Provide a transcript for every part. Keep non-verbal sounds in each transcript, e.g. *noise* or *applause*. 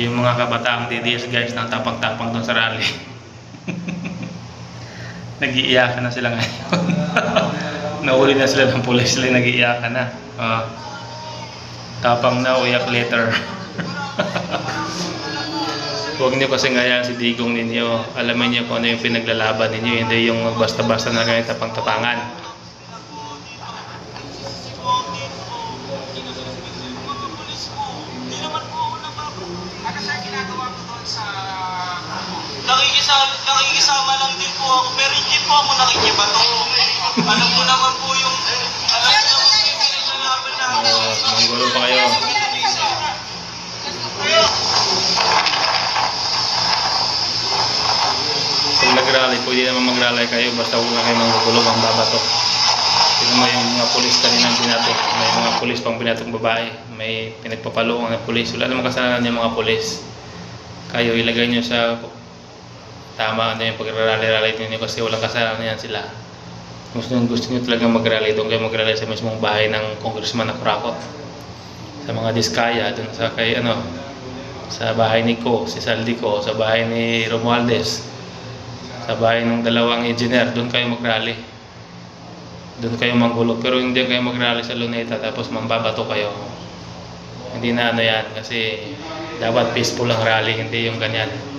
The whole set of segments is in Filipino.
Yung mga kabataang DDS guys na tapang-tapang doon sa rally. *laughs* Nag-iiyakan na sila ngayon. *laughs* Nahuli na sila ng pulis sila nag-iiyakan na. Ah. tapang na, uyak later. *laughs* Huwag niyo kasi ngayaan si Digong ninyo. Alamin niyo kung ano yung pinaglalaban ninyo, hindi yung basta-basta na ganyan tapang-tapangan. Po ako, pero hindi po ako nakikibato. Alam ko naman po yung, alam ko naman po yung pinaglalaban namin. Uh, manggulo pa kayo. Kung nag-rally, pwede naman mag-rally kayo basta huwag lang kayo manggugulo ang babato. Tignan mo yung mga pulis kanina binato. May mga pulis pang binatong babae. May pinagpapaloong na pulis. Wala namang kasalanan yung mga pulis. Kayo ilagay nyo sa tama na yung pag-rally-rally ninyo kasi walang kasalanan yan sila. Gusto nyo, gusto nyo talaga mag-rally, doon kayo mag-rally sa mismong bahay ng congressman na Kurakot. Sa mga diskaya, doon sa kay ano, sa bahay ni Ko, si Saldico, sa bahay ni Romualdez, sa bahay ng dalawang engineer, doon kayo mag-rally. Doon kayo manggulo. Pero hindi kayo mag-rally sa Luneta tapos mambabato kayo. Hindi na ano yan kasi dapat peaceful ang rally, hindi yung ganyan.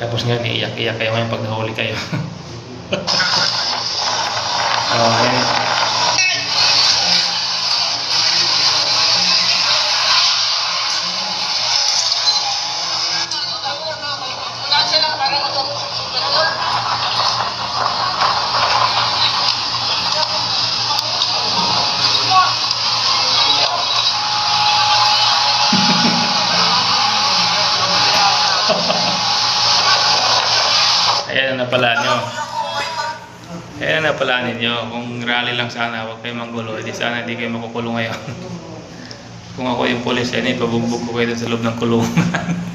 Tapos nga iiyak-iyak kayo ngayon pag nahuli kayo. *laughs* okay. Ayan na pala nyo. Ayan na pala ninyo. Kung rally lang sana, huwag kayo manggulo. Hindi sana hindi kayo makukulong ngayon. *laughs* Kung ako yung polis, yan, ipabugbog ko kayo sa loob ng kulungan. *laughs*